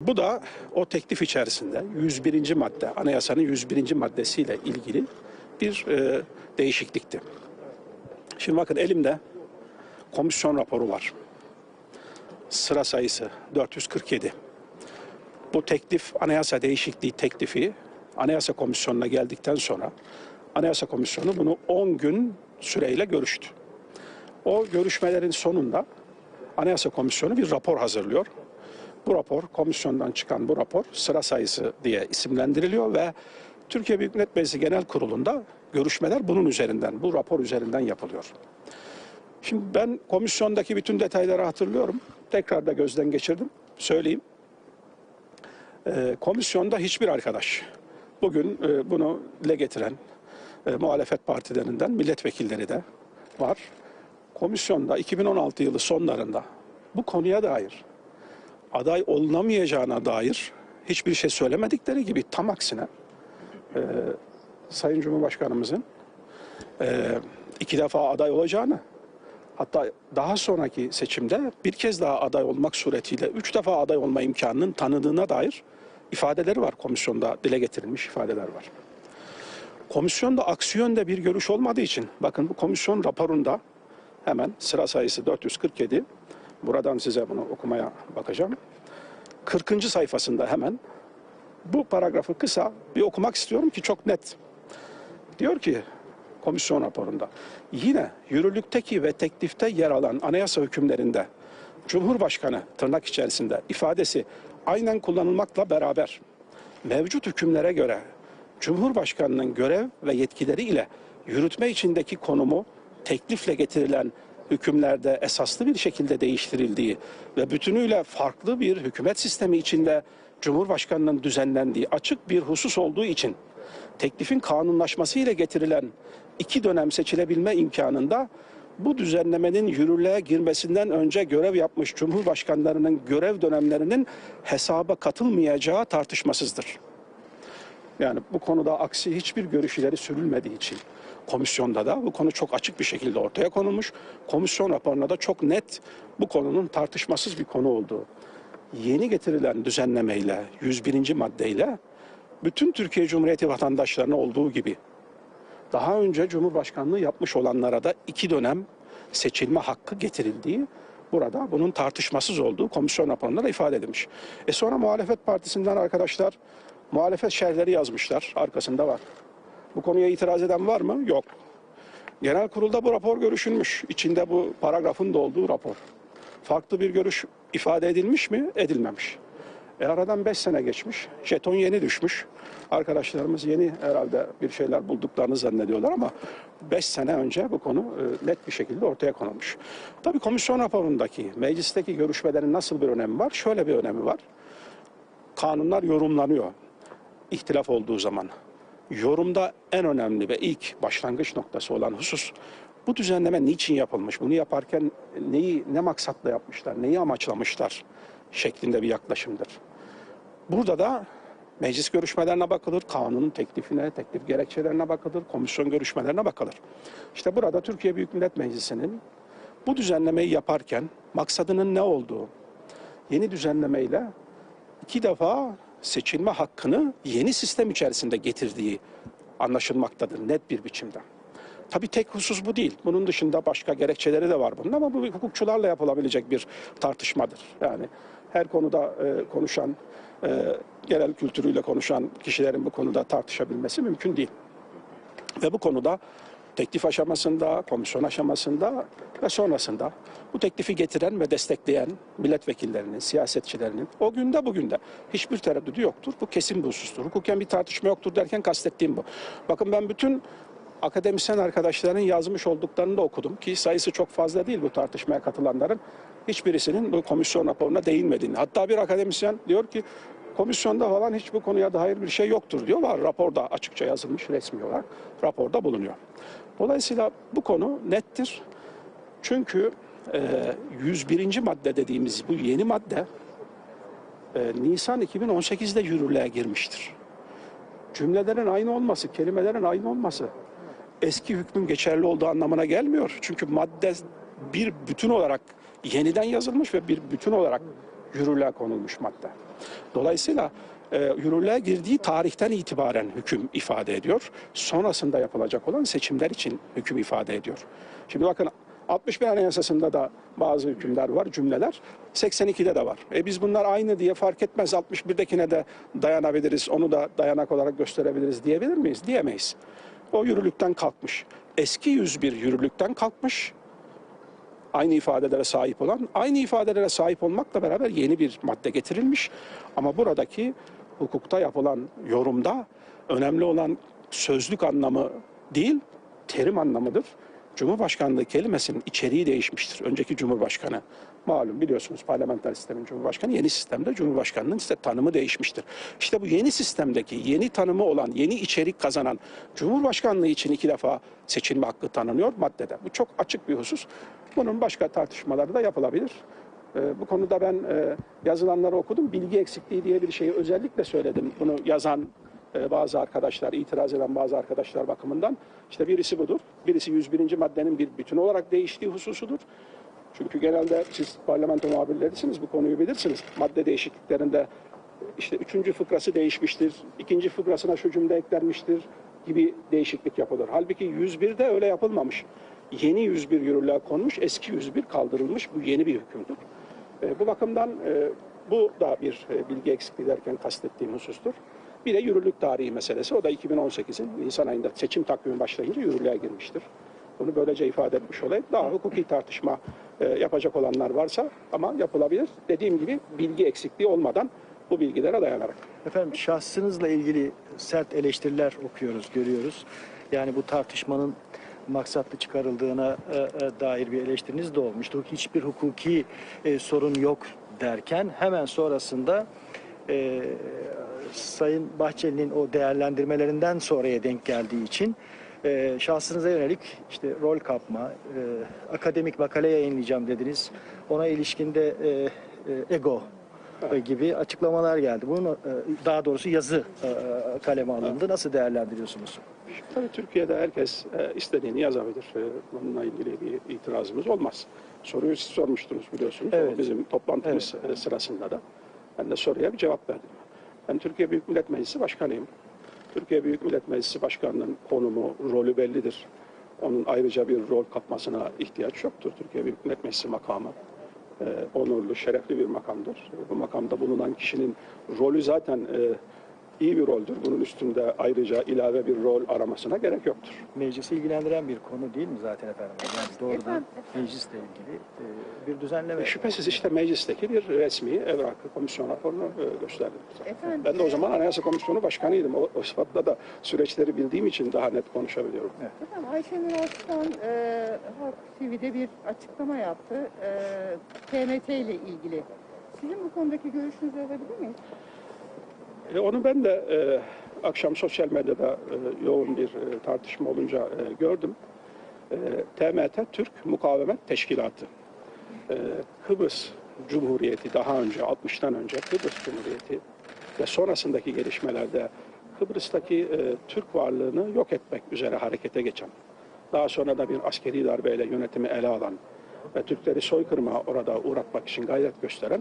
Bu da o teklif içerisinde 101. madde, anayasanın 101. maddesiyle ilgili bir e, değişiklikti. Şimdi bakın elimde komisyon raporu var. Sıra sayısı 447. Bu teklif, anayasa değişikliği teklifi Anayasa Komisyonu'na geldikten sonra Anayasa Komisyonu bunu 10 gün süreyle görüştü. O görüşmelerin sonunda Anayasa Komisyonu bir rapor hazırlıyor. Bu rapor, komisyondan çıkan bu rapor sıra sayısı diye isimlendiriliyor ve Türkiye Büyük Millet Meclisi Genel Kurulu'nda görüşmeler bunun üzerinden, bu rapor üzerinden yapılıyor. Şimdi ben komisyondaki bütün detayları hatırlıyorum. Tekrar da gözden geçirdim. Söyleyeyim. Ee, komisyonda hiçbir arkadaş bugün e, bunu dile getiren e, muhalefet partilerinden milletvekilleri de var. Komisyonda 2016 yılı sonlarında bu konuya dair aday olunamayacağına dair hiçbir şey söylemedikleri gibi tam aksine e, Sayın Cumhurbaşkanımızın e, iki defa aday olacağını hatta daha sonraki seçimde bir kez daha aday olmak suretiyle üç defa aday olma imkanının tanıdığına dair ifadeleri var komisyonda dile getirilmiş ifadeler var. Komisyonda aksi yönde bir görüş olmadığı için bakın bu komisyon raporunda hemen sıra sayısı 447 buradan size bunu okumaya bakacağım. 40. sayfasında hemen bu paragrafı kısa bir okumak istiyorum ki çok net. Diyor ki komisyon raporunda yine yürürlükteki ve teklifte yer alan anayasa hükümlerinde Cumhurbaşkanı tırnak içerisinde ifadesi aynen kullanılmakla beraber mevcut hükümlere göre Cumhurbaşkanının görev ve yetkileri ile yürütme içindeki konumu teklifle getirilen hükümlerde esaslı bir şekilde değiştirildiği ve bütünüyle farklı bir hükümet sistemi içinde Cumhurbaşkanının düzenlendiği açık bir husus olduğu için teklifin kanunlaşması ile getirilen iki dönem seçilebilme imkanında bu düzenlemenin yürürlüğe girmesinden önce görev yapmış cumhurbaşkanlarının görev dönemlerinin hesaba katılmayacağı tartışmasızdır. Yani bu konuda aksi hiçbir görüş ileri sürülmediği için komisyonda da bu konu çok açık bir şekilde ortaya konulmuş. Komisyon raporuna da çok net bu konunun tartışmasız bir konu olduğu. Yeni getirilen düzenlemeyle 101. maddeyle bütün Türkiye Cumhuriyeti vatandaşlarına olduğu gibi daha önce Cumhurbaşkanlığı yapmış olanlara da iki dönem seçilme hakkı getirildiği burada bunun tartışmasız olduğu komisyon raporunda da ifade edilmiş. E sonra muhalefet partisinden arkadaşlar muhalefet şerhleri yazmışlar. Arkasında var. Bu konuya itiraz eden var mı? Yok. Genel kurulda bu rapor görüşülmüş. İçinde bu paragrafın da olduğu rapor. Farklı bir görüş ifade edilmiş mi? Edilmemiş. E aradan 5 sene geçmiş. Jeton yeni düşmüş. Arkadaşlarımız yeni herhalde bir şeyler bulduklarını zannediyorlar ama 5 sene önce bu konu e, net bir şekilde ortaya konulmuş. Tabii komisyon raporundaki, meclisteki görüşmelerin nasıl bir önemi var? Şöyle bir önemi var. Kanunlar yorumlanıyor ihtilaf olduğu zaman. Yorumda en önemli ve ilk başlangıç noktası olan husus bu düzenleme niçin yapılmış? Bunu yaparken neyi ne maksatla yapmışlar? Neyi amaçlamışlar? şeklinde bir yaklaşımdır. Burada da meclis görüşmelerine bakılır, kanunun teklifine, teklif gerekçelerine bakılır, komisyon görüşmelerine bakılır. İşte burada Türkiye Büyük Millet Meclisi'nin bu düzenlemeyi yaparken maksadının ne olduğu, yeni düzenlemeyle iki defa seçilme hakkını yeni sistem içerisinde getirdiği anlaşılmaktadır net bir biçimde. Tabii tek husus bu değil. Bunun dışında başka gerekçeleri de var bunun ama bu hukukçularla yapılabilecek bir tartışmadır. Yani her konuda e, konuşan, e, genel kültürüyle konuşan kişilerin bu konuda tartışabilmesi mümkün değil. Ve bu konuda teklif aşamasında, komisyon aşamasında ve sonrasında bu teklifi getiren ve destekleyen milletvekillerinin, siyasetçilerinin o günde bugün de hiçbir tereddüdü yoktur. Bu kesin bir husustur. Hukuken bir tartışma yoktur derken kastettiğim bu. Bakın ben bütün akademisyen arkadaşların yazmış olduklarını da okudum ki sayısı çok fazla değil bu tartışmaya katılanların. Hiçbirisinin bu komisyon raporuna değinmediğini. Hatta bir akademisyen diyor ki komisyonda falan hiç bu konuya dair bir şey yoktur diyor. Var raporda açıkça yazılmış resmi olarak raporda bulunuyor. Dolayısıyla bu konu nettir. Çünkü e, 101. madde dediğimiz bu yeni madde e, Nisan 2018'de yürürlüğe girmiştir. Cümlelerin aynı olması, kelimelerin aynı olması eski hükmün geçerli olduğu anlamına gelmiyor. Çünkü madde bir bütün olarak yeniden yazılmış ve bir bütün olarak yürürlüğe konulmuş madde. Dolayısıyla e, yürürlüğe girdiği tarihten itibaren hüküm ifade ediyor. Sonrasında yapılacak olan seçimler için hüküm ifade ediyor. Şimdi bakın 61 Anayasası'nda da bazı hükümler var, cümleler. 82'de de var. E biz bunlar aynı diye fark etmez. 61'dekine de dayanabiliriz, onu da dayanak olarak gösterebiliriz diyebilir miyiz? Diyemeyiz. O yürürlükten kalkmış. Eski 101 yürürlükten kalkmış. Aynı ifadelere sahip olan, aynı ifadelere sahip olmakla beraber yeni bir madde getirilmiş. Ama buradaki hukukta yapılan yorumda önemli olan sözlük anlamı değil, terim anlamıdır. Cumhurbaşkanlığı kelimesinin içeriği değişmiştir. Önceki Cumhurbaşkanı malum biliyorsunuz parlamenter sistemin Cumhurbaşkanı yeni sistemde Cumhurbaşkanının işte tanımı değişmiştir. İşte bu yeni sistemdeki yeni tanımı olan, yeni içerik kazanan Cumhurbaşkanlığı için iki defa seçilme hakkı tanınıyor maddede. Bu çok açık bir husus. Bunun başka tartışmaları da yapılabilir. Ee, bu konuda ben e, yazılanları okudum. Bilgi eksikliği diye bir şeyi özellikle söyledim. Bunu yazan e, bazı arkadaşlar, itiraz eden bazı arkadaşlar bakımından. İşte birisi budur. Birisi 101. maddenin bir bütün olarak değiştiği hususudur. Çünkü genelde siz parlamento muhabirlerisiniz, bu konuyu bilirsiniz. Madde değişikliklerinde işte üçüncü fıkrası değişmiştir, ikinci fıkrasına şu cümle eklenmiştir gibi değişiklik yapılır. Halbuki 101'de öyle yapılmamış. Yeni 101 yürürlüğe konmuş, eski 101 kaldırılmış. Bu yeni bir hükümdür. E, bu bakımdan e, bu da bir e, bilgi eksikliği derken kastettiğim husustur. Bir de yürürlük tarihi meselesi. O da 2018'in Nisan ayında seçim takvimi başlayınca yürürlüğe girmiştir. Bunu böylece ifade etmiş olayım. Daha hukuki tartışma e, yapacak olanlar varsa ama yapılabilir. Dediğim gibi bilgi eksikliği olmadan bu bilgilere dayanarak. Efendim şahsınızla ilgili sert eleştiriler okuyoruz, görüyoruz. Yani bu tartışmanın maksatlı çıkarıldığına e, e, dair bir eleştiriniz de olmuştu. Hiçbir hukuki sorun yok derken hemen sonrasında Sayın Bahçeli'nin o değerlendirmelerinden sonraya denk geldiği için e, şahsınıza yönelik işte rol kapma, e, akademik makale yayınlayacağım dediniz. Ona ilişkinde e, e, ego e, gibi açıklamalar geldi. Bunun e, daha doğrusu yazı e, kaleme alındı. Nasıl değerlendiriyorsunuz? Tabii Türkiye'de herkes e, istediğini yazabilir. E, bununla ilgili bir itirazımız olmaz. Soruyu siz sormuştunuz biliyorsunuz. Evet. O bizim toplantımız e, sırasında da. Ben de soruya bir cevap verdim. Ben Türkiye Büyük Millet Meclisi Başkanıyım. Türkiye Büyük Millet Meclisi Başkanı'nın konumu, rolü bellidir. Onun ayrıca bir rol kapmasına ihtiyaç yoktur. Türkiye Büyük Millet Meclisi makamı e, onurlu, şerefli bir makamdır. Bu makamda bulunan kişinin rolü zaten e, iyi bir roldür. Bunun üstünde ayrıca ilave bir rol aramasına gerek yoktur. Meclisi ilgilendiren bir konu değil mi zaten efendim? Yani doğrudan Efendim, meclisle ilgili e, bir düzenleme. E, Şüphesiz işte meclisteki bir resmi evrakı komisyon raporunu e, gösterdim. Efendim, Ben de o zaman Anayasa Komisyonu Başkanıydım. O, o sıfatla da süreçleri bildiğim için daha net konuşabiliyorum. Efendim Ayşenur Aslan e, Halk TV'de bir açıklama yaptı. E, TMT ile ilgili. Sizin bu konudaki görüşünüzü alabilir miyiz? E, onu ben de e, akşam sosyal medyada e, yoğun bir e, tartışma olunca e, gördüm. E, TMT Türk Mukavemet Teşkilatı. E, Kıbrıs Cumhuriyeti daha önce 60'tan önce Kıbrıs Cumhuriyeti ve sonrasındaki gelişmelerde Kıbrıs'taki e, Türk varlığını yok etmek üzere harekete geçen, daha sonra da bir askeri darbeyle yönetimi ele alan ve Türkleri soykırıma orada uğratmak için gayret gösteren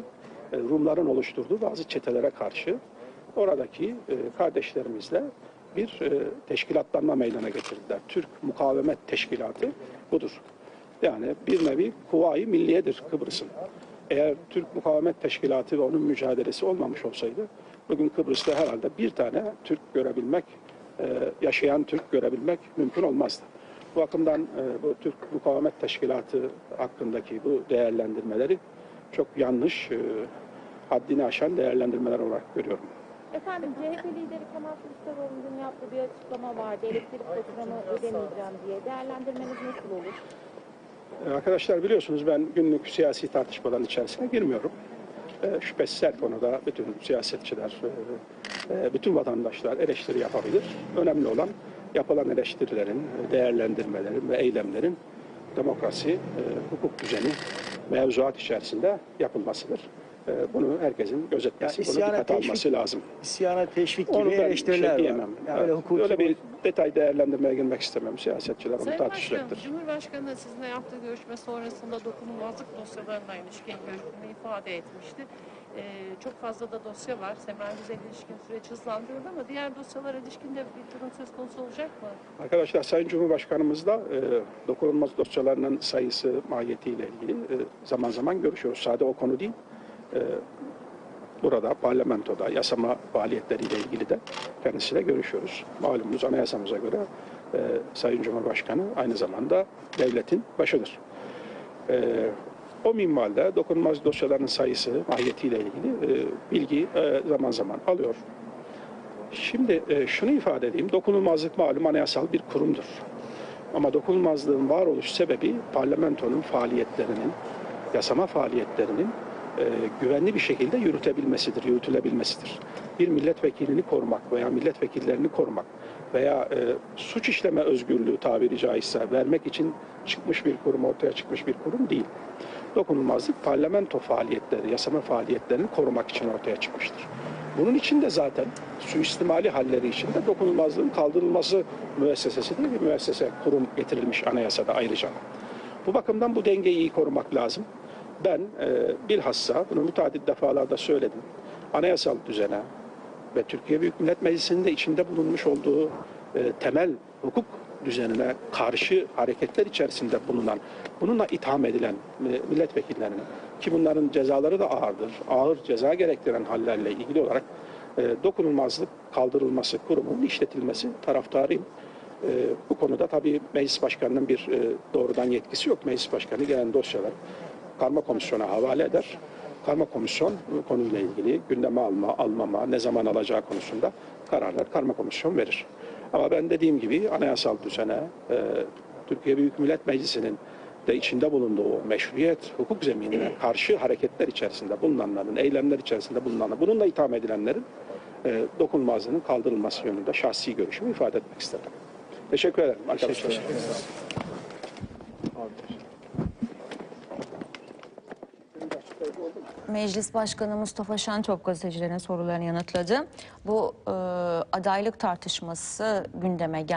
e, Rumların oluşturduğu bazı çetelere karşı oradaki e, kardeşlerimizle bir e, teşkilatlanma meydana getirdiler. Türk Mukavemet Teşkilatı budur. Yani bir nevi kuvayi milliyedir Kıbrıs'ın. Eğer Türk Mukavemet Teşkilatı ve onun mücadelesi olmamış olsaydı bugün Kıbrıs'ta herhalde bir tane Türk görebilmek, e, yaşayan Türk görebilmek mümkün olmazdı. Bu bakımdan e, bu Türk Mukavemet Teşkilatı hakkındaki bu değerlendirmeleri çok yanlış, e, haddini aşan değerlendirmeler olarak görüyorum. Efendim CHP lideri Kemal Kılıçdaroğlu'nun yaptığı bir açıklama vardı. Elektrik faturamı ödemeyeceğim diye. Değerlendirmeniz nasıl olur? Ee, Arkadaşlar biliyorsunuz ben günlük siyasi tartışmaların içerisine girmiyorum. Ee, Şüphesiz her konuda bütün siyasetçiler, e, e, bütün vatandaşlar eleştiri yapabilir. Önemli olan yapılan eleştirilerin, değerlendirmelerin ve eylemlerin demokrasi, e, hukuk düzeni, mevzuat içerisinde yapılmasıdır. E, Bunu herkesin gözetmesi, Yani bunu isyana dikkate teşvik- alması lazım. İsyana teşvik Onu gibi bir eleştiriler şey var. diyemem. Yani Evet, öyle hukuki öyle bir detay değerlendirmeye girmek istemem. Siyasetçiler onu Sayın Başkanım, tartışacaktır. Cumhurbaşkanı sizinle yaptığı görüşme sonrasında dokunulmazlık dosyalarına ilişkin görüşünü ifade etmişti. Ee, çok fazla da dosya var. Sema Güzel ilişkin süreç hızlandırıldı ama diğer dosyalara ilişkin de bir durum söz konusu olacak mı? Arkadaşlar Sayın Cumhurbaşkanımız da e, dokunulmaz dosyalarının sayısı, mahiyetiyle ilgili e, zaman zaman görüşüyoruz. Sadece o konu değil. E, burada parlamentoda yasama faaliyetleriyle ilgili de kendisiyle görüşüyoruz. Malumunuz anayasamıza göre e, Sayın Cumhurbaşkanı aynı zamanda devletin başıdır. E, o minvalde dokunulmaz dosyaların sayısı, mahiyetiyle ilgili e, bilgi e, zaman zaman alıyor. Şimdi e, şunu ifade edeyim. Dokunulmazlık malum anayasal bir kurumdur. Ama dokunulmazlığın varoluş sebebi parlamentonun faaliyetlerinin, yasama faaliyetlerinin güvenli bir şekilde yürütebilmesidir, yürütülebilmesidir. Bir milletvekilini korumak veya milletvekillerini korumak veya e, suç işleme özgürlüğü tabiri caizse vermek için çıkmış bir kurum, ortaya çıkmış bir kurum değil. Dokunulmazlık parlamento faaliyetleri, yasama faaliyetlerini korumak için ortaya çıkmıştır. Bunun için de zaten suistimali halleri için de dokunulmazlığın kaldırılması müessesesi değil bir müessese kurum getirilmiş anayasada ayrıca. Bu bakımdan bu dengeyi iyi korumak lazım. Ben e, bilhassa bunu müteadit defalarda söyledim. Anayasal düzene ve Türkiye Büyük Millet Meclisi'nin de içinde bulunmuş olduğu e, temel hukuk düzenine karşı hareketler içerisinde bulunan, bununla itham edilen e, milletvekillerinin ki bunların cezaları da ağırdır, ağır ceza gerektiren hallerle ilgili olarak e, dokunulmazlık kaldırılması, kurumunun işletilmesi taraftarıyım. E, bu konuda tabii meclis başkanının bir e, doğrudan yetkisi yok. Meclis başkanı gelen dosyalar karma komisyona havale eder. Karma komisyon konuyla ilgili gündeme alma, almama, ne zaman alacağı konusunda kararlar karma komisyon verir. Ama ben dediğim gibi anayasal düzene, e, Türkiye Büyük Millet Meclisi'nin de içinde bulunduğu meşruiyet, hukuk zeminine karşı hareketler içerisinde bulunanların, eylemler içerisinde bulunanların, bununla itham edilenlerin e, dokunulmazlığının kaldırılması yönünde şahsi görüşümü ifade etmek istedim. Teşekkür ederim arkadaşlar. Meclis Başkanı Mustafa Şentop gazetecilerin sorularını yanıtladı. Bu e, adaylık tartışması gündeme geldi.